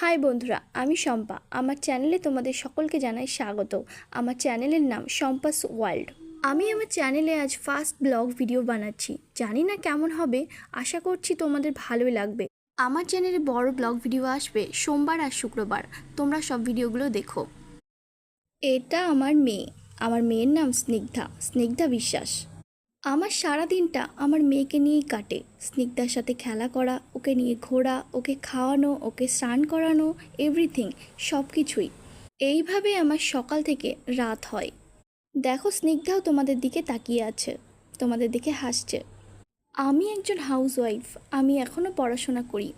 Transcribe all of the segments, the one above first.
High বন্ধুরা, আমি শম্পা। আমার চ্যানেলে তোমাদের সকলকে জানাই স্বাগত। আমার চ্যানেলের নাম শম্পাস ওয়ার্ল্ড। আমি আমার চ্যানেলে আজ ফার্স্ট ব্লগ ভিডিও বানাচ্ছি। জানি না কেমন হবে, আশা করছি তোমাদের ভালোই লাগবে। আমার চ্যানেলে বড় ব্লগ ভিডিও আসবে সোমবার আর শুক্রবার। তোমরা সব ভিডিওগুলো দেখো। এটা আমার মেয়ে। আমার মেয়ের নাম স্নিগ্ধা। স্নিগ্ধা বিশ্বাস। আমার সারা দিনটা আমার মেয়েকে নিয়েই কাটে। স্নিগ্ধার সাথে খেলা করা, ওকে নিয়ে ঘোরা, ওকে খাওয়ানো, ওকে স্নান করানো এভরিথিং সব কিছুই এইভাবে আমার সকাল থেকে রাত হয়। দেখো স্নিগ্ধাও তোমাদের দিকে তাকিয়ে আছে, তোমাদের দিকে হাসছে। আমি একজন হাউসওয়াইফ আমি এখনও পড়াশোনা করি।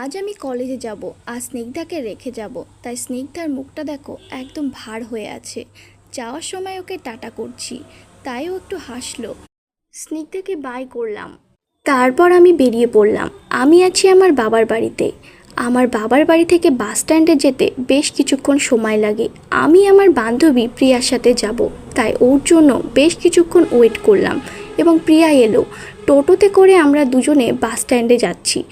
আজ আমি কলেজে যাব আর স্নিগ্ধাকে রেখে যাব। তাই স্নিগ্ধার মুখটা দেখো একদম ভার হয়ে আছে। যাওয়ার সময় ওকে টাটা করছি। তাই ও একটু হাসলো। স্নিগ্ধাকে বাই করলাম। তারপর আমি বেরিয়ে পড়লাম। আমি আছি আমার বাবার বাড়িতে। আমার বাবার বাড়ি থেকে বাস স্ট্যান্ডে যেতে বেশ কিছুক্ষণ সময় লাগে। আমি আমার বান্ধবী প্রিয়ার সাথে যাব। তাই ওর জন্য বেশ কিছুক্ষণ ওয়েট করলাম এবং প্রিয়া এলো। টোটোতে করে আমরা দুজনে বাস স্ট্যান্ডে যাচ্ছি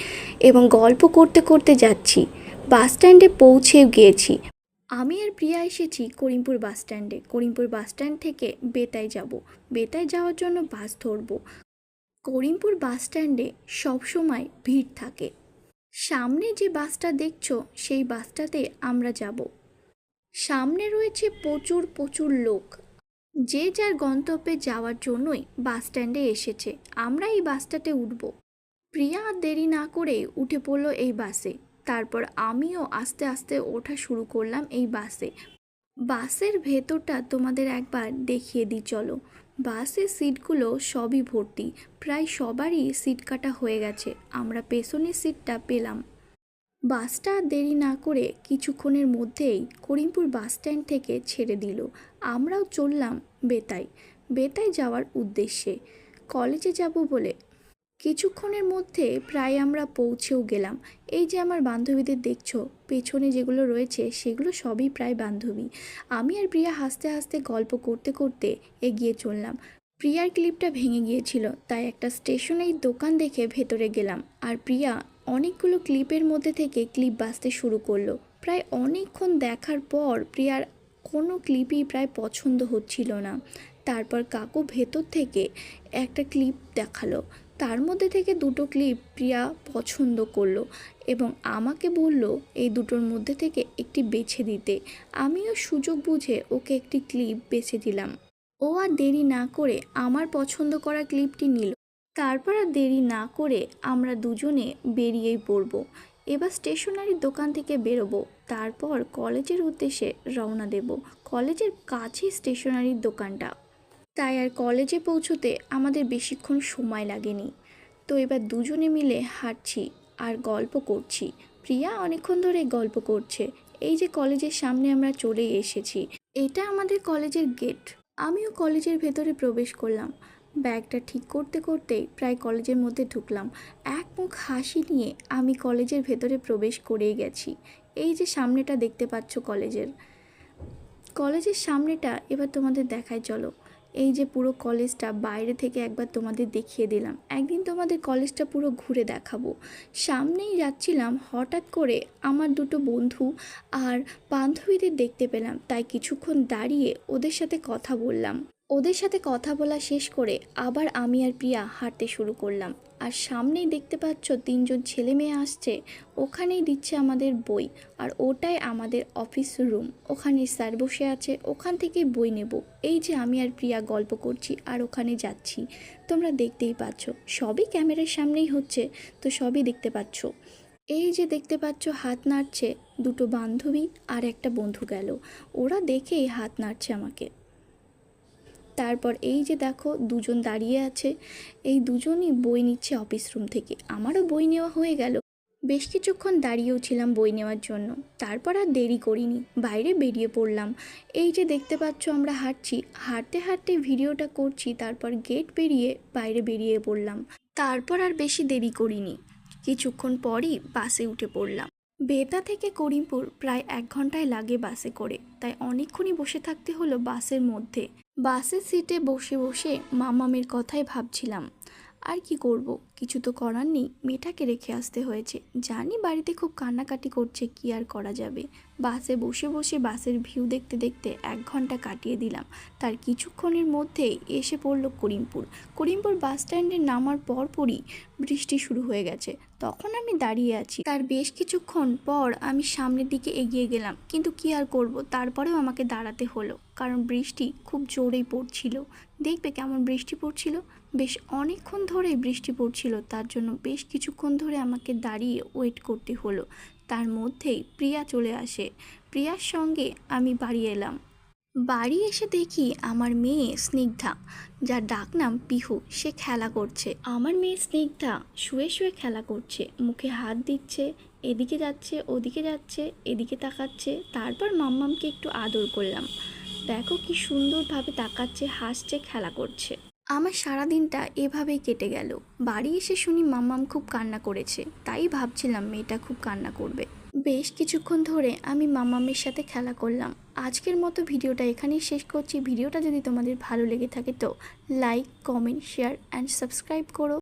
এবং গল্প করতে করতে যাচ্ছি। বাস স্ট্যান্ডে পৌঁছে গিয়েছি। আমি আর প্রিয়া এসেছি করিমপুর বাস স্ট্যান্ডে। করিমপুর বাস স্ট্যান্ড থেকে বেতায় যাব। বেতায় যাওয়ার জন্য বাস ধরব। করিমপুর বাস স্ট্যান্ডে সবসময় ভিড় থাকে। সামনে যে বাসটা দেখছ, সেই বাসটাতে আমরা যাব। সামনে রয়েছে প্রচুর প্রচুর লোক। যে যার গন্তব্যে যাওয়ার জন্যই বাস স্ট্যান্ডে এসেছে। আমরা এই বাসটাতে উঠব। প্রিয়া দেরি না করে উঠে পড়ল এই বাসে। তারপর আমিও আস্তে আস্তে ওঠা শুরু করলাম এই বাসে। বাসের ভেতরটা তোমাদের একবার দেখিয়ে দিই, চলো। বাসের সিটগুলো সবই ভর্তি, প্রায় সবারই সিট কাটা হয়ে গেছে, আমরা পেছনের সিটটা পেলাম। বাসটা দেরি না করে কিছুক্ষণের মধ্যেই করিমপুর বাস স্ট্যান্ড থেকে ছেড়ে দিল। আমরাও চললাম বেতাই। বেতাই যাওয়ার উদ্দেশ্যে। কলেজে যাব বলে কিছুক্ষণের মধ্যে প্রায় আমরা পৌঁছেও গেলাম। এই যে আমার বান্ধবীদের দেখছ, পেছনে যেগুলো রয়েছে, সেগুলো সবই প্রায় বান্ধবী। আমি আর প্রিয়া হাসতে হাসতে গল্প করতে করতে এগিয়ে চললাম। প্রিয়ার ক্লিপটা ভেঙে গিয়েছিল, তাই একটা স্টেশনের দোকান দেখে ভেতরে গেলাম। আর প্রিয়া অনেকগুলো ক্লিপের মধ্যে থেকে ক্লিপ বাজতে শুরু করল। প্রায় অনেকক্ষণ দেখার পর প্রিয়ার কোনো ক্লিপই প্রায় পছন্দ হচ্ছিল না। তারপর কাকু ভেতর থেকে একটা ক্লিপ দেখাল। তার মধ্যে থেকে দুটো ক্লিপ প্রিয়া পছন্দ করল এবং আমাকে বলল এই দুটোর মধ্যে থেকে একটি বেছে দিতে। আমিও সুযোগ বুঝে ওকে একটি ক্লিপ বেছে দিলাম। ও আর দেরি না করে আমার পছন্দ করা ক্লিপটি নিল। তারপর আর দেরি না করে আমরা দুজনে বেরিয়েই পড়ব। এবার স্টেশনারির দোকান থেকে বেরোবো। তারপর কলেজের উদ্দেশ্যে রওনা দেব। কলেজের কাছেই স্টেশনারির দোকানটা। তাই আর কলেজে পৌঁছোতে আমাদের বেশিক্ষণ সময় লাগেনি। তো এবার দুজনে মিলে হাঁটছি আর গল্প করছি। প্রিয়া অনেকক্ষণ ধরে গল্প করছে, এই যে কলেজের সামনে আমরা চলে এসেছি, এটা আমাদের কলেজের গেট। আমিও কলেজের ভেতরে প্রবেশ করলাম। ব্যাগটা ঠিক করতে করতেই প্রায় কলেজের মধ্যে ঢুকলাম। এক মুখ হাসি নিয়ে আমি কলেজের ভেতরে প্রবেশ করেই গেছি। এই যে সামনেটা দেখতে পাচ্ছ কলেজের। কলেজের সামনেটা এবার তোমাদের দেখায়, চলো। এই যে পুরো কলেজটা বাইরে থেকে একবার তোমাদের দেখিয়ে দিলাম। একদিন তোমাদের কলেজটা পুরো ঘুরে দেখাবো। সামনেই যাচ্ছিলাম, হঠাৎ করে আমার দুটো বন্ধু আর বান্ধবীদের দেখতে পেলাম। তাই কিছুক্ষণ দাঁড়িয়ে ওদের সাথে কথা বললাম। ওদের সাথে কথা বলা শেষ করে আবার আমি আর প্রিয়া হাঁটতে শুরু করলাম। আর সামনেই দেখতে পাচ্ছ তিনজন ছেলে মেয়ে আসছে। ওখানেই দিচ্ছে আমাদের বই। আর ওটাই আমাদের অফিস রুম। ওখানে স্যার বসে আছে। ওখান থেকে বই নেব। এই যে আমি আর প্রিয়া গল্প করছি আর ওখানে যাচ্ছি। তোমরা দেখতেই পাচ্ছ। সবই ক্যামেরার সামনেই হচ্ছে। তো সবই দেখতে পাচ্ছ। এই যে দেখতে পাচ্ছ হাত নাড়ছে দুটো বান্ধবী আর একটা বন্ধু গেল। ওরা দেখেই হাত নাড়ছে আমাকে। তারপর এই যে দেখো দুজন দাঁড়িয়ে আছে, এই দুজনই বই নিচ্ছে অফিস রুম থেকে। আমারও বই নেওয়া হয়ে গেল। বেশ কিছুক্ষণ দাঁড়িয়েও ছিলাম বই নেওয়ার জন্য। তারপর আর দেরি করিনি, বাইরে বেরিয়ে পড়লাম। এই যে দেখতে পাচ্ছ আমরা হাঁটছি। হাঁটতে হাঁটতে ভিডিওটা করছি, তারপর গেট পেরিয়ে বাইরে বেরিয়ে পড়লাম। তারপর আর বেশি দেরি করিনি। কিছুক্ষণ পরই বাসে উঠে পড়লাম। বেতা থেকে করিমপুর প্রায় এক ঘন্টায় লাগে বাসে করে, তাই অনেকক্ষণই বসে থাকতে হলো বাসের মধ্যে। বাসের সিটে বসে বসে মামামের কথাই ভাবছিলাম, আর কি করব? কিছু তো করার নেই, মেয়েটাকে রেখে আসতে হয়েছে। জানি বাড়িতে খুব কান্নাকাটি করছে, কি আর করা যাবে? বাসে বসে বসে বাসের ভিউ দেখতে দেখতে এক ঘণ্টা কাটিয়ে দিলাম। তার কিছুক্ষণের মধ্যেই এসে পড়ল করিমপুর। করিমপুর বাস স্ট্যান্ডে নামার পরপরই বৃষ্টি শুরু হয়ে গেছে। তখন আমি দাঁড়িয়ে আছি। তার বেশ কিছুক্ষণ পর আমি সামনের দিকে এগিয়ে গেলাম। কিন্তু কি আর করব? তারপরেও আমাকে দাঁড়াতে হলো। কারণ বৃষ্টি খুব জোরেই পড়ছিল। দেখবে কেমন বৃষ্টি পড়ছিল? বেশ অনেকক্ষণ ধরেই বৃষ্টি পড়ছিল। তার জন্য বেশ কিছুক্ষণ ধরে আমাকে দাঁড়িয়ে ওয়েট করতে হলো। তার মধ্যেই প্রিয়া চলে আসে। প্রিয়ার সঙ্গে আমি বাড়ি এলাম। বাড়ি এসে দেখি আমার মেয়ে স্নিগ্ধা, যার ডাক নাম পিহু, সে খেলা করছে। আমার মেয়ে স্নিগ্ধা শুয়ে শুয়ে খেলা করছে। মুখে হাত দিচ্ছে, এদিকে যাচ্ছে, ওদিকে যাচ্ছে, এদিকে তাকাচ্ছে, তারপর মাম্মামকে একটু আদর করলাম। দেখো কি সুন্দরভাবে তাকাচ্ছে, হাসছে, খেলা করছে। আমার সারা দিনটা এভাবেই কেটে গেল। বাড়ি এসে শুনি মাম্মাম খুব কান্না করেছে। তাই ভাবছিলাম মেয়েটা খুব কান্না করবে। বেশ কিছুক্ষণ ধরে আমি মাম্মামের সাথে খেলা করলাম। আজকের মতো ভিডিওটা এখানেই শেষ করছি। ভিডিওটা যদি তোমাদের ভালো লেগে থাকে তো like comment share and subscribe করো।